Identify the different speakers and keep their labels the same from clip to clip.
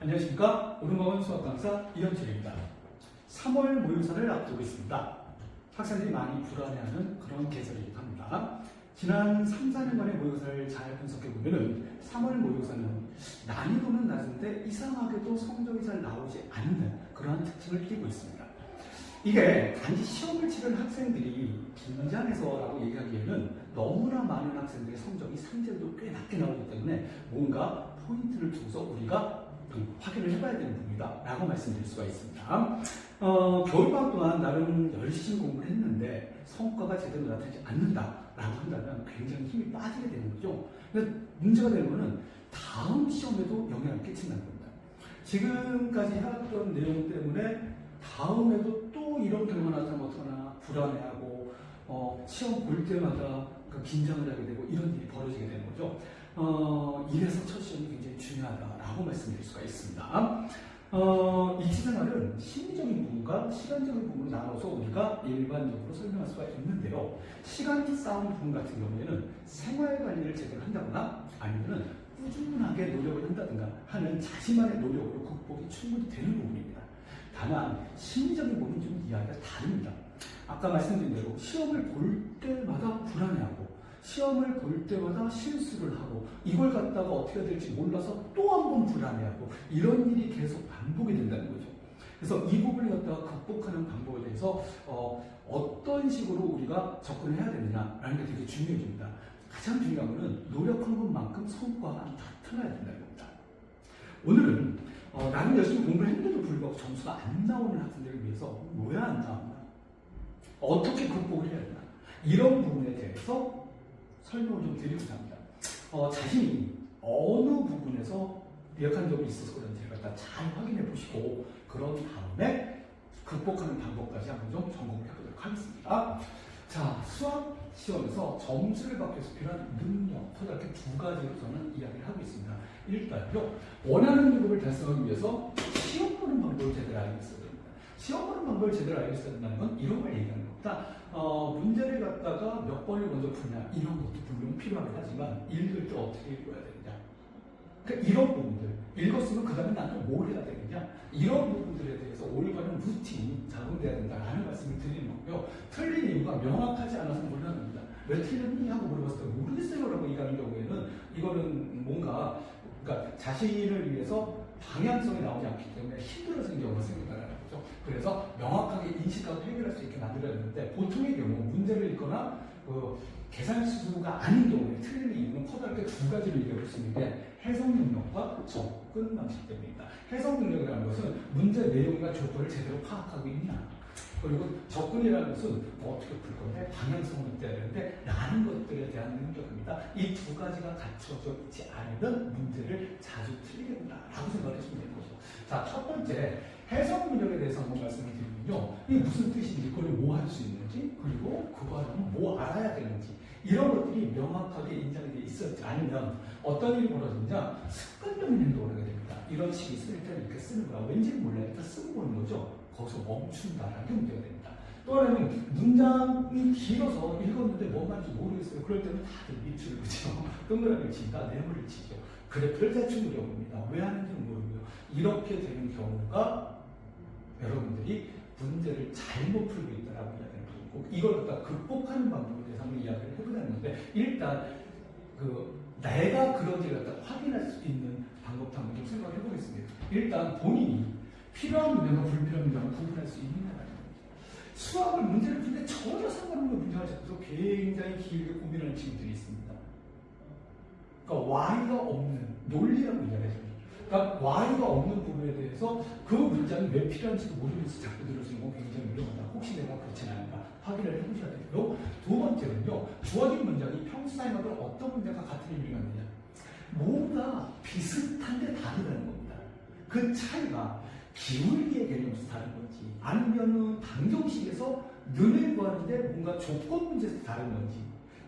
Speaker 1: 안녕하십니까. 오른방은 수학 강사 이현철입니다. 3월 모의고사를 앞두고 있습니다. 학생들이 많이 불안해하는 그런 계절이기도 합니다. 지난 3, 4년간의 모의고사를 잘 분석해 보면은 3월 모의고사는 난이도는 낮은데 이상하게도 성적이 잘 나오지 않는 그러한 특징을 띠고 있습니다. 이게 단지 시험을 치른 학생들이 긴장해서라고 얘기하기에는 너무나 많은 학생들의 성적이 상대도 꽤 낮게 나오기 때문에 뭔가 포인트를 두고서 우리가 좀 확인을 해봐야 되는 부분이다 라고 말씀드릴 수가 있습니다. 어, 겨울방학 동안 나름 열심히 공부를 했는데 성과가 제대로 나타나지 않는다 라고 한다면 굉장히 힘이 빠지게 되는 거죠. 근데 문제가 되는 거는 다음 시험에도 영향을 끼친다는 겁니다. 지금까지 해왔던 내용 때문에 다음에도 또 이런 결과 나타나면 어떡하나 불안해하고 어, 시험 볼 때마다 그 긴장을 하게 되고 이런 일이 벌어지게 되는 거죠. 어, 이래서 첫 시험이 굉장히 중요하다라고 말씀드릴 수가 있습니다. 어, 이 시생활은 심리적인 부분과 시간적인 부분으로 나눠서 우리가 일반적으로 설명할 수가 있는데요. 시간 싸움 부분 같은 경우에는 생활 관리를 제대로 한다거나 아니면은 꾸준하게 노력을 한다든가 하는 자신만의 노력으로 극복이 충분히 되는 부분입니다. 다만 심리적인 부분은 좀 이야기가 다릅니다. 아까 말씀드린 대로 시험을 볼 때마다 불안해하고 시험을 볼 때마다 실수를 하고 이걸 갖다가 어떻게 해야 될지 몰라서 또 한 번 불안해하고 이런 일이 계속 반복이 된다는 거죠. 그래서 이 부분을 갖다가 극복하는 방법에 대해서 어, 떤 식으로 우리가 접근을 해야 되느냐라는 게 되게 중요해집니다. 가장 중요한 것은 노력한 것만큼 성과가 나타나야 된다는 겁니다. 오늘은 어, 나는 열심히 공부를 했는데도 불구하고 점수가 안 나오는 학생들을 위해서 왜안 나오나? 어떻게 극복을 해야 되나? 이런 부분에 대해서 설명을 좀 드리고자 합니다. 어, 자신이 어느 부분에서 약한 점이 있어서 그런지 갖다 잘 확인해 보시고 그런 다음에 극복하는 방법까지 한번 좀 점검을 해보도록 하겠습니다. 자, 수학 시험에서 점수를 받기 위해서 필요한 능력, 이렇게 두 가지로 저는 이야기를 하고 있습니다. 일단요, 원하는 능력을 달성하기 위해서 시험 보는 방법을 제대로 알고 됩니다. 시험 보는 방법을 제대로 알고 있어야 된다는 건 이런 걸 얘기하는 겁니다. 어, 문제를 갖다가 몇 번을 먼저 푸냐, 이런 것도 물론 필요하긴 하지만, 읽을 때 어떻게 읽어야 되느냐. 그러니까 이런 부분들, 읽었으면 그 다음에 나는 뭘 해야 되느냐. 이런 부분들에 대해서 올바른 루틴이 작용돼야 된다라는 말씀을 드리는 거고요. 틀린 이유가 명확하지 않아서 몰라납니다. 왜 틀렸니? 하고 물어봤을 때 모르겠어요. 라고 얘기하는 경우에는 이거는 뭔가 그러니까 자신을 위해서 방향성이 나오지 않기 때문에 힘들어지는 경우가 생긴다는. 그래서 명확하게 인식하고 해결할 수 있게 만들어야 되는데 보통의 경우 문제를 읽거나 그 계산 수가 아닌 경우에 틀린 이유는 커다랗게 두 가지로 얘기할 수 있는 게 해석 능력과 접근 방식 때문입니다. 해석 능력이라는 것은 문제 내용과 조건을 제대로 파악하고 있냐. 그리고 접근이라는 것은 뭐 어떻게 풀 건데 방향성을 있어야 되는데 라는 것들에 대한 능력입니다. 이 두 가지가 갖춰져 있지 않으면 문제를 자주 틀리게 된다라고 생각하시면 되는 거죠. 자, 첫 번째 해석 능력에 대해서 한번 말씀을 드리면요. 이게 무슨 뜻인지, 그걸 뭐 할 수 있는지, 그리고 그거 하려면 뭐 알아야 되는지 이런 것들이 명확하게 인정이 돼 있었지 않으면 어떤 일이 벌어지냐 습관적인 행동을 하게 됩니다. 이런 식이 있을 때 이렇게 쓰는 거야. 왠지 몰라 일단 쓰고 보는 거죠. 거기서 멈춘다라는 게 문제가 됩니다. 또 하나는 문장이 길어서 읽었는데 뭔 말인지 모르겠어요. 그럴 때는 다들 밑줄을 그죠. 동그라미를 친다, 네모를 치죠. 그래프를 대충 그려봅니다. 왜 하는지는 모르고요. 이렇게 되는 경우가 여러분들이 문제를 잘못 풀고 있다라고 이야기하는 거고 이걸 갖다 극복하는 방법에 대해서 한번 이야기를 해보자는 건데 일단 그 내가 그런지를 갖다 확인할 수 있는 방법도 한번 좀 생각해 보겠습니다. 일단 본인이 필요한 문제와 불필요한 문제를 구분할 수 겁니다. 수학을 문제를 푸는데 전혀 상관없는 문제를 잡고서 굉장히 길게 고민하는 친구들이 있습니다. 그러니까 Y가 없는 논리라고 이야기하죠. 그러니까 Y가 없는 부분에 대해서 그 문장이 왜 필요한지도 모르면서 자꾸 들어주는 건 굉장히 위험하다. 혹시 내가 그렇지 않은가 확인을 해보셔야 되고요. 두 번째는요. 주어진 문장이 평소 사용하던 어떤 문장과 같은 의미가 있느냐. 뭔가 비슷한데 다르다는 겁니다. 그 차이가 기울기의 개념에서 다른 건지 아니면은 방정식에서 눈을 구하는데 뭔가 조건 문제에서 다른 건지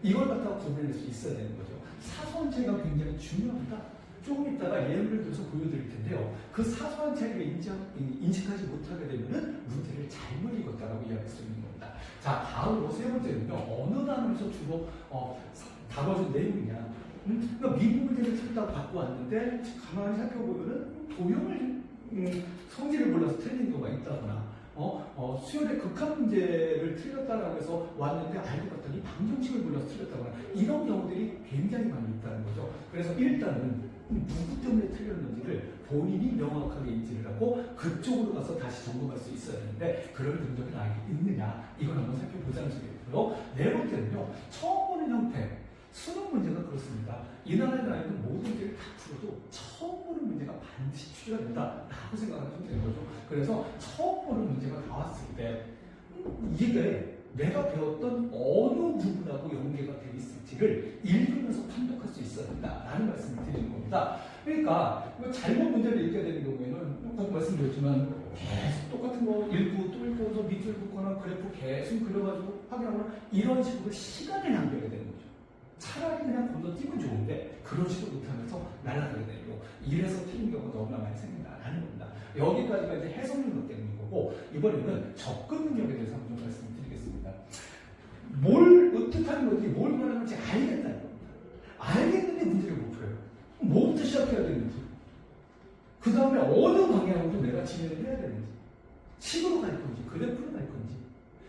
Speaker 1: 이걸 갖다가 구분할 수 있어야 되는 거죠. 사소한 차이가 굉장히 중요합니다. 조금 이따가 예를 들어서 보여드릴 텐데요. 그 사소한 차이를 인정, 인식하지 못하게 되면 문제를 잘못 읽었다라고 이야기할 수 있는 겁니다. 자, 다음으로 세 번째는요. 어느 단어에서 주로 어, 다뤄진 내용이냐. 음, 그러니까 미국 문제를 틀렸다고 갖고 왔는데 가만히 살펴보면은 도형을 음, 성질을 몰라서 틀린 경우가 있다거나 어, 어, 수열의 극한 문제를 틀렸다라고 해서 왔는데 알고 봤더니 방정식을 몰라서 틀렸다거나 이런 경우 그래서 일단은 누구 때문에 틀렸는지를 본인이 명확하게 인지를 하고 그쪽으로 가서 다시 점검할 수 있어야 되는데 그럴 능력이 나에게 있느냐 이걸 한번 살펴보자는 소리고요. 네 번째는요. 처음 보는 형태 수능 문제가 그렇습니다. 이 나라에 나 있는 모든 문제를 다 풀어도 처음 보는 문제가 반드시 출연된다라고 생각하시면 되는 거죠. 그래서 처음 보는 문제가 나왔을 때 음, 이게 내가 배웠던 어느 부분하고 연계가 되어 있을지를 읽으면서 판독할 수 있어야 된다라는 말씀을 드리는 겁니다. 그러니까 뭐 잘못 문제를 읽게 되는 경우에는 꼭 말씀드렸지만 계속 똑같은 거 읽고 또 읽고 또 밑줄 긋거나 그래프 계속 그려가지고 확인하거나 이런 식으로 시간을 낭비하게 되는 거죠. 차라리 그냥 건너 뛰면 좋은데 그런 식으로 못하면서 날아가게 되고 이래서 틀린 경우가 너무나 많이 생긴다라는 겁니다. 여기까지가 이제 해석 능력 때문인 거고 이번에는 접근 능력에 대해서 한번 좀 말씀드리겠습니다. 뭘 어떻다는 건지 뭘 말하는 건지 알겠다는 겁니다. 알겠는데 문제를 못 풀어요. 뭐부터 시작해야 되는지 그 다음에 어느 방향으로 내가 진행을 해야 되는지 식으로 갈 건지 그래프로 갈 건지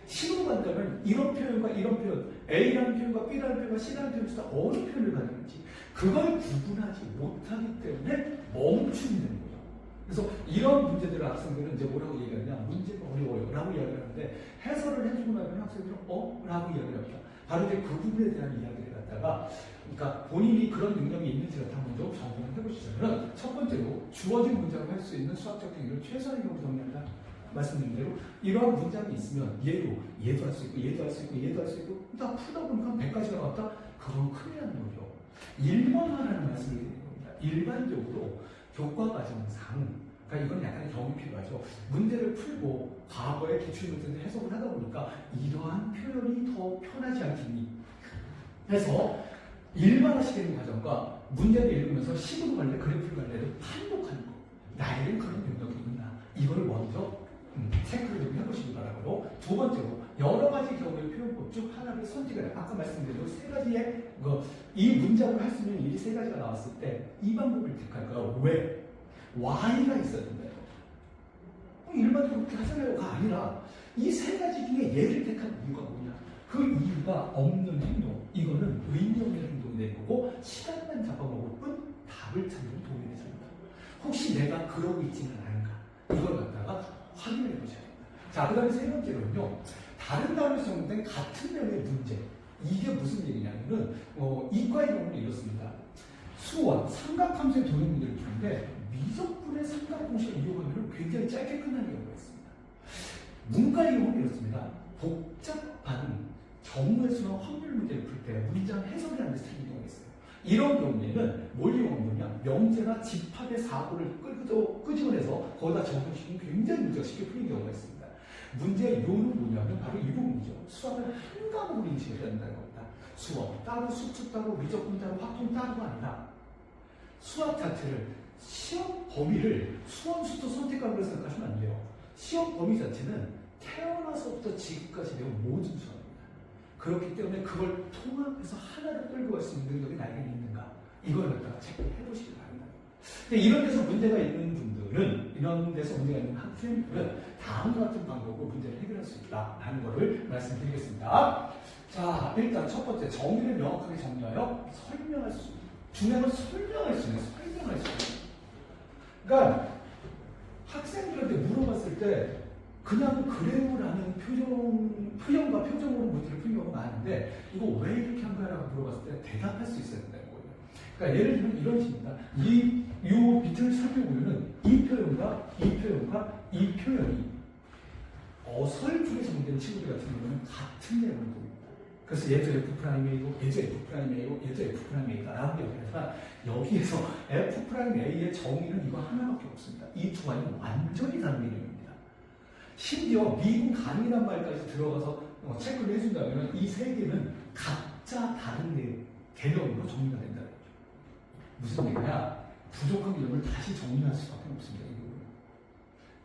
Speaker 1: 식으로 간다면 이런 표현과 이런 표현 A라는 표현과 B라는 표현과 C라는 표현 중에 어느 표현을 가지는지 그걸 구분하지 못하기 때문에 되는 거죠. 그래서 이런 문제들을 학생들은 이제 뭐라고 얘기하냐 문제가 어려워요 라고 이야기를 하는데 해설을 해주고 나면 학생들은 어? 라고 이야기를 합니다. 바로 이제 그 부분에 대한 이야기를 갖다가 그러니까 본인이 그런 능력이 있는지를 한번 좀 점검을 해보시자면 첫 번째로 주어진 문장을 할 수 있는 수학적 행위를 최소한의 경우 정리한다. 말씀드린 대로 이러한 문장이 있으면 얘로 얘도 할 수 있고 얘도 할 수 있고 얘도 할 수 있고 딱 풀다 보니까 100가지가 나왔다? 그건 큰일 나는 거죠. 일반화라는 말씀을 드리는 겁니다. 일반적으로 교과 과정상 그러니까 이건 약간 경험이 필요하죠. 문제를 풀고 과거의 기출 문제를 해석을 하다 보니까 이러한 표현이 더 편하지 않겠니? 해서 일반화시키는 과정과 문제를 읽으면서 식으로 갈래, 그래프를 갈래를 판독하는 거. 나에겐 그런 능력이 있나? 이걸 먼저 음, 체크를 좀 해보시기 바라고 두 번째로 여러 가지 경우의 표현법 중 하나를 선택을 해요. 아까 말씀드린 대로 세 가지의 그, 이 문장을 할 수 있는 일이 세 가지가 나왔을 때 이 방법을 택할까요? 왜? Y가 있어야 된다요. 어, 일반적으로 그렇게 하잖아요가 아니라 이 세 가지 중에 얘를 택한 이유가 뭐냐? 그 이유가 없는 행동, 이거는 의미 없는 행동이 될 거고 시간만 잡아먹을 뿐 답을 찾는 도움이 않는다. 혹시 내가 그러고 있지는 않은가? 이걸 갖다가 확인해 보셔야 됩니다. 자, 그 다음에 세 번째로는요. 다른 단어에서 정된 같은 내용의 문제. 이게 무슨 얘기냐면은 어, 이과의 경우는 이렇습니다. 수원, 삼각함수의 도형 문제를 푸는데 미적분의 삼각공식을 이용하면 굉장히 짧게 끝나는 경우가 있습니다. 문과의 경우는 이렇습니다. 복잡한 정무에서나 확률 문제를 풀 때 문장 해석이 안 돼서 틀린 경우가 있어요. 이런 경우에는 뭐냐? 명제나 집합의 사고를 끄죠, 끄집어내서 거기다 적용시키면 굉장히 문제가 쉽게 풀린 경우가 있습니다. 문제의 요는 뭐냐면 바로 이 부분이죠. 수학을 한 과목으로 인식해야 된다는 겁니다. 수업 따로, 수축 따로, 미적분 따로, 확통 따로가 아니라 수학 자체를 시험 범위를 수험 수도 선택하고 생각하시면 안 돼요. 시험 범위 자체는 태어나서부터 지금까지 배운 모든 수학입니다. 그렇기 때문에 그걸 통합해서 하나를 끌고 갈 수 있는 능력이 나에게 있는가? 이걸 갖다가 체크해 보시기 바랍니다. 근데 이런 데서 문제가 있는 분들은, 이런 데서 문제가 있는 학생들은 다음과 같은 방법으로 문제를 해결할 수 있다라는 것을 말씀드리겠습니다. 자, 일단 첫 번째, 정의를 명확하게 정리하여 설명할 수 있는. 중요한 건 설명할 수 있는, 설명할 수 있는. 그러니까 학생들한테 물어봤을 때 그냥 그래요라는 표정, 표정과 표정으로 문제를 푸는 경우가 많은데 이거 왜 이렇게 한 거야라고 물어봤을 때 대답할 수 있어야 된다는 거예요. 그러니까 예를 들면 이런 식입니다. 이, 요 밑을 살펴보면은 이 표현과 이 표현과 이 표현이 어설프게 정된 친구들 같은 경우는 같은 내용을 보입니다. 그래서 얘도 F 프라임이고 얘도 F 프라임이고 얘도 F 프라임이다라고 얘기해서 여기에서 F 프라임 A의 정의는 이거 하나밖에 없습니다. 이두 가지는 완전히 다른 개념입니다. 심지어 미국 강의란 말까지 들어가서 어, 체크를 해준다면 이 세 개는 각자 다른 내 개념으로 정리가 된다는 거죠. 무슨 얘기냐? 부족한 개념을 다시 정리할 수밖에 없습니다.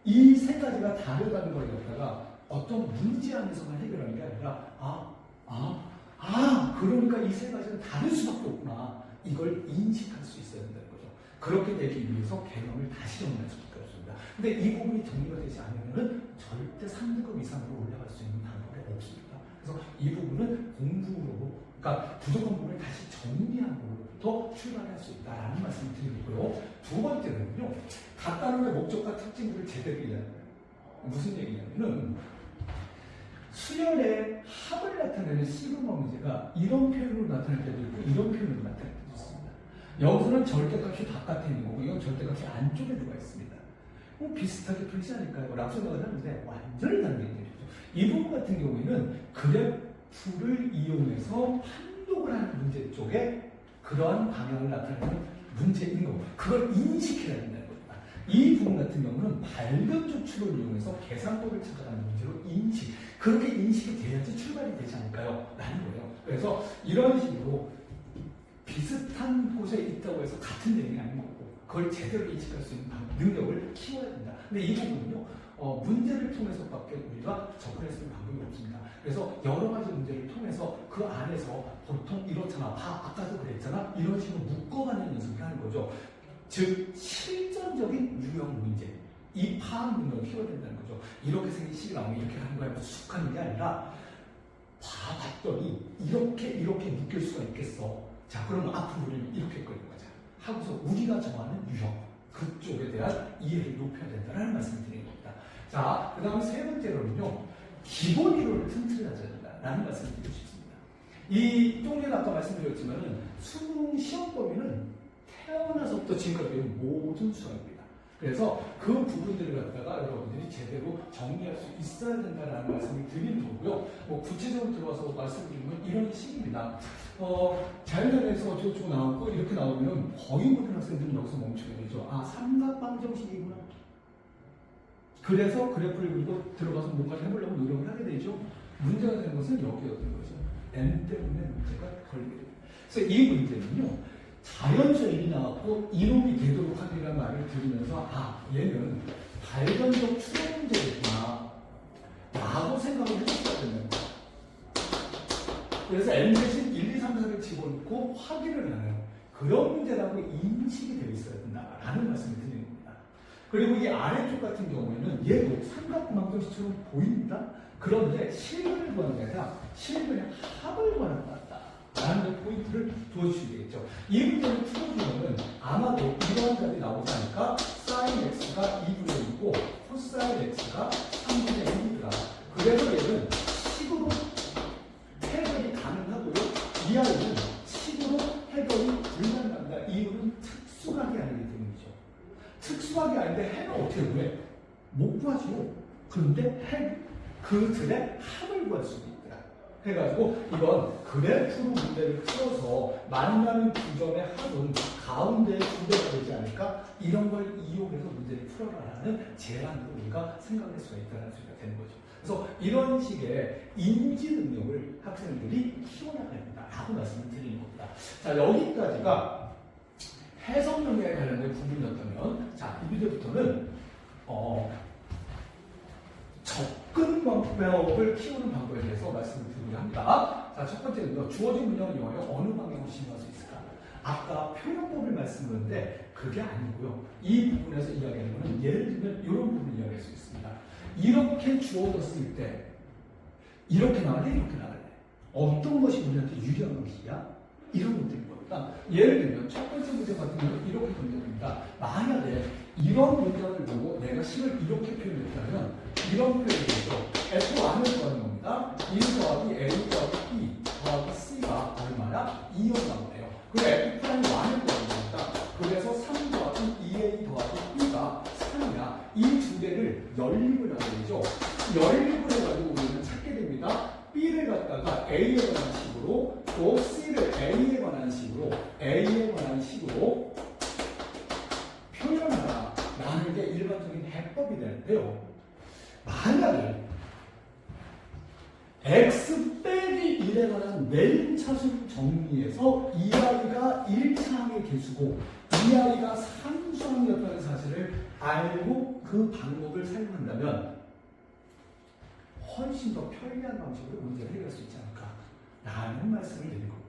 Speaker 1: 이 세 가지가 다르다는 걸 갖다가 어떤 문제 안에서만 해결하는 게 아니라 아, 아, 아, 그러니까 이 세 가지는 다를 수밖에 없구나. 이걸 인식할 수 있어야 된다는 거죠. 그렇게 되기 위해서 개념을 다시 정리할 수밖에 없습니다. 근데 이 부분이 정리가 되지 않으면 절대 3등급 이상으로 올라갈 수 있는 방법이 없습니다. 그래서 이 부분은 공부로, 그러니까 부족한 부분을 다시 정리함으로부터 출발할 수 있다라는 말씀을 드리고요. 두 번째는요, 갖다놓은 목적과 특징들을 제대로 이해하는. 무슨 얘기냐면은 수열의 합을 나타내는 시그마 문제가 이런 표현으로 나타날 때도 있고 이런 표현으로 나타날 때도 있습니다. 여기서는 절대값이 바깥에 있는 거고 이건 절대값이 안쪽에 들어가 있습니다. 뭐 비슷하게 풀지 않을까요? 라고 생각을 하는데 완전히 다른 얘기죠. 이 부분 같은 경우에는 그래프를 이용해서 판독을 하는 문제 쪽에 그러한 방향을 나타내는 문제인 거고 그걸 인식해야 된다는 겁니다. 이 부분 같은 경우는 밝은 조추를 이용해서 계산법을 찾아가는 문제로 인식 그렇게 인식이 돼야지 출발이 되지 않을까요? 라는 거예요. 그래서 이런 식으로 비슷한 곳에 있다고 해서 같은 내용이 아닌 거고 그걸 제대로 인식할 수 있는 방- 능력을 키워야 된다. 근데 이 부분은요 어, 문제를 통해서밖에 우리가 접근할 수 있는 방법이 없습니다. 그래서 여러 가지 문제를 통해서 그 안에서 보통 이렇잖아. 봐, 아까도 그랬잖아. 이런 식으로 묶어가는 연습을 하는 거죠. 즉 실전적인 유형 문제 이 파악 능력을 키워야 된다는 거죠. 이렇게 생긴 식이 나오면 이렇게 하는 거야 숙하는 게 아니라 봐봤더니 이렇게 이렇게 묶일 수가 있겠어. 자 그러면 앞으로 우리는 이렇게 끌고 가자. 하고서 우리가 정하는 유형 그쪽에 대한 이해를 높여야 된다는 말씀을 드리는 겁니다. 자, 그 다음에 세 번째로는요, 기본 이론을 튼튼하게 된다라는 말씀을 드리고 싶습니다. 이 똥리는 아까 말씀드렸지만은 수능 시험 범위는 태어나서부터 지금까지 모든 수학입니다. 그래서 그 부분들을 갖다가 여러분들이 제대로 정리할 수 있어야 된다는 말씀을 드리는 거고요. 뭐 구체적으로 들어가서 말씀드리면 이런 식입니다. 어, 자연연에서 어쩌고저쩌고 나오고 이렇게 나오면 거의 모든 학생들은 여기서 멈추게 되죠. 아, 삼각방정식이구나. 그래서 그래프를 그리고 들어가서 뭔가를 해보려고 노력을 하게 되죠. 문제가 되는 것은 여기였던 거죠. n 때문에 문제가 걸리게 됩니다. 그래서 이 문제는요, 자연수 일이 나왔고 이론이 되도록 하리라는 말을 들으면서 아, 얘는 발견적 추론 문제겠구나. 라고 생각을 해줬어야 되는 거예요. 그래서 n 대신 1, 2, 3, 4를 집어넣고 확인을 하는 그런 문제라고 인식이 되어 있어야 된다라는 말씀을 드리는 겁니다. 그리고 이 아래쪽 같은 경우에는 얘도 삼각망정식처럼 보입니다. 그런데 실근을 구하는 게 아니라 실근의 합을 구하는 것 같다. 라는 포인트를 두어주시면 되겠죠. 이 문제를 풀어주면은 아마도 이러한 답이 나오지 않을까? 사인 x가 2분의 1이고 코사인 x가 3분의 1이더라. 그래서 얘는 식으로 해결이 가능하고요. 이 아이는 식으로 해결이 불가능합니다. 이유는 특수하게 아니기 때문이죠. 특수하게 아닌데 해는 어떻게 구해? 못 구하죠. 그런데 해, 그들의 합을 구할 수도 있더라. 해가지고 이건 그래프로 문제를 풀어서 만나는 두 점의 합은 가운데 두 배가 되지 않을까? 이런 걸 이용해서 문제를 풀어라라는 제안으로 우리가 생각할 수가 있다는 소리가 되는 거죠. 그래서 이런 식의 인지 능력을 학생들이 키워나가야 된다 라고 말씀을 드리는 겁니다. 자, 여기까지가 해석 능력에 관련된 부분이었다면, 자, 이제부터는, 어, 접근 방법을 키우는 방법에 대해서 말씀을 드리려 합니다. 자, 첫 번째는요, 주어진 문장을 이용하여 어느 방향으로 진행할 수 있을까? 아까 표현법을 말씀드렸는데, 그게 아니고요. 이 부분에서 이야기하는 것은 예를 들면 이런 부분을 이야기할 수 있습니다. 이렇게 주어졌을 때 이렇게 돼 이렇게 돼 어떤 것이 우리한테 유리한 것이야? 이런 것들인 겁니다. 예를 들면 첫 번째 문제 같은 경우는 이렇게 문제입니다. 만약에 이런 문장을 보고 내가 식을 이렇게 표현했다면 이런 표현이 되죠. F1을 구하는 겁니다. 1 더하기 A 더하기 B 더하기 C가 얼마나? 2여 나오네요. 그리고 F'1을 구하는 겁니다. 그래서 3 더하기 2A 더하기 B가 3이야. 이 두 개를 연립을 하게 되죠. 연립을 해가지고 우리는 찾게 됩니다. B를 갖다가 A에 관한 식으로 또 C를 A에 관한 식으로 A에 관한 식으로 표현하라 라는 게 일반적인 해법이 되는데요. 만약에 X 빼기 1에 관한 메인 차수 정리에서 이 아이가 1차항의 개수고 이 아이가 3수항이었다는 사실을 알고 그 방법을 사용한다면 훨씬 더 편리한 방식으로 문제를 해결할 수 있지 않을까 라는 말씀을 드린 겁니다.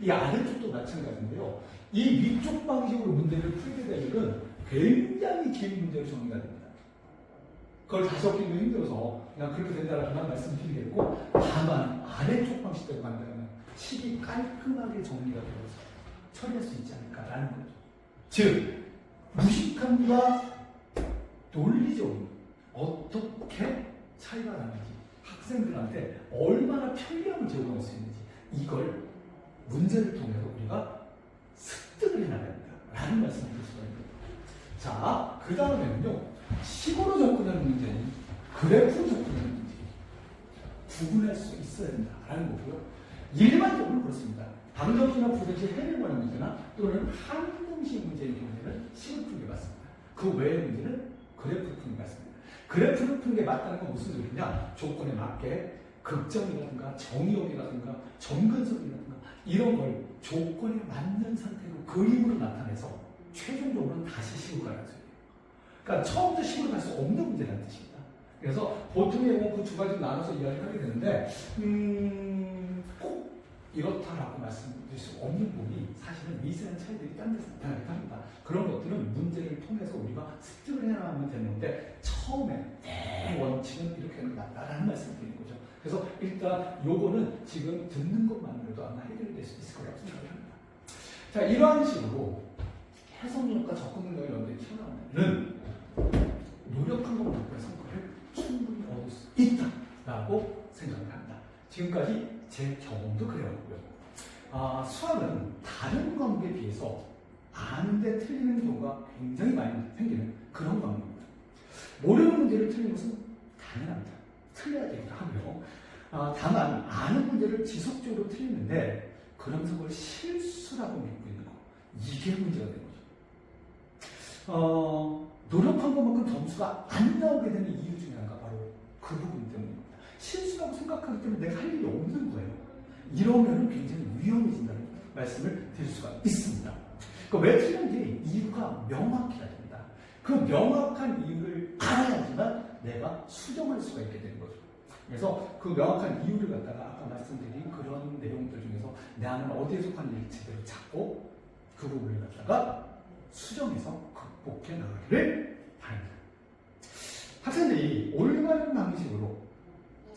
Speaker 1: 이 아래쪽도 마찬가지인데요. 이 위쪽 방식으로 문제를 풀게 되면은 굉장히 긴 문제로 정리가 됩니다. 그걸 다시 얻기도 힘들어서 그냥 그렇게 된다라고만 말씀드리겠고 다만 아래쪽 방식대로 간다면 칩이 깔끔하게 정리가 되어서 처리할 수 있지 않을까라는 거죠. 즉 무식함과 논리적으로 어떻게 차이가 나는지 학생들한테 얼마나 편리함을 제공할 수 있는지 이걸 문제를 통해서 우리가 습득을 해나가야 된다라는 말씀을 드릴 수가 있습니다. 자, 그 다음에는요, 식으로 접근하는 문제는 그래프로 접근하는 문제. 구분할 수 있어야 된다라는 거고요. 일반적으로 그렇습니다. 방정식이나 부등식 해결 관련 문제나 또는 한등식 문제의 경우에는 식을 푸는 게 맞습니다. 그 외의 문제는 그래프를 푸는 게 맞습니다. 그래프를 푸는 게 맞다는 건 무슨 소리냐? 조건에 맞게 극점이라든가 정의역이라든가 점근석이라든가 이런 걸 조건에 맞는 상태로 그림으로 나타내서 최종적으로는 다시 식으로 가는 소리예요. 그러니까 처음부터 식으로 갈 수 없는 문제라는 뜻입니다. 그래서 보통의 경우 그두 가지로 나눠서 이야기를 하게 되는데 음, 꼭 이렇다라고 말씀드릴 수 없는 부분이 사실은 미세한 차이들이 딴 데서 나타나기도 합니다. 그런 것들은 문제를 통해서 우리가 습득을 해나가면 되는데 처음에 대원칙은 이렇게 하는 게 낫다라는 말씀을 드리는 거죠. 그래서 일단 요거는 지금 듣는 것만으로도 아마 해결될 수 있을 거라고 생각을 합니다. 자, 이러한 식으로 해석력과 접근 능력이 연대히 튀어나오면 노력한 것만큼의 성과를 충분히 얻을 수 있다라고 생각을 합니다. 지금까지 제 경험도 그래왔고요. 아, 수학은 다른 과목에 비해서 아는데 틀리는 경우가 굉장히 많이 생기는 그런 과목입니다. 모르는 문제를 틀린 것은 당연합니다. 틀려야 되기도 하고요. 아, 다만 아는 문제를 지속적으로 틀리는데 그러면서 그걸 실수라고 믿고 있는 거 이게 문제가 되는 거죠. 어, 노력한 것만큼 점수가 안 나오게 되는 이유 중에 하나가 바로 그 부분 때문입니다. 실수라고 생각하기 때문에 내가 할 일이 없는 거예요. 이러면 굉장히 위험해진다는 말씀을 드릴 수가 있습니다. 그왜 틀렸는지 이유가 명확해야 됩니다. 그 명확한 이유를 알아야지만 내가 수정할 수가 있게 되는 거죠. 그래서 그 명확한 이유를 갖다가 아까 말씀드린 그런 내용들 중에서 나는 어디에 속하는지 제대로 찾고 그 부분을 갖다가 수정해서 극복해 나가기를 바랍니다. 학생들이 올바른 방식으로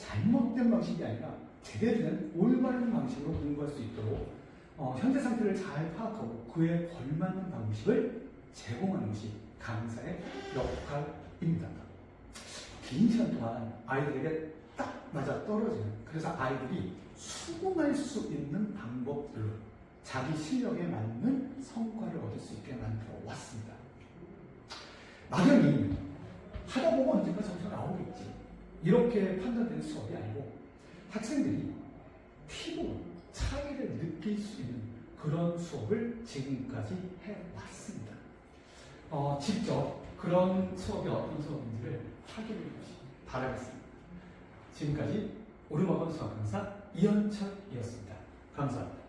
Speaker 1: 잘못된 방식이 아니라 제대로 된 올바른 방식으로 공부할 수 있도록 어, 현재 상태를 잘 파악하고 그에 걸맞는 방식을 제공하는 것이 강사의 역할입니다. 긴 시간 동안 아이들에게 딱 맞아 떨어지는 그래서 아이들이 수긍할 수 있는 방법들로 자기 실력에 맞는 성과를 얻을 수 있게 만들어 왔습니다. 막연히 하다 보면 언젠가 점수가 나오겠지. 이렇게 판단되는 수업이 아니고 학생들이 피부 차이를 느낄 수 있는 그런 수업을 지금까지 해왔습니다. 어, 직접 그런 수업이 어떤 수업인지를 확인해 보시기 바라겠습니다. 지금까지 오르막원 수학 강사 이현철이었습니다. 감사합니다.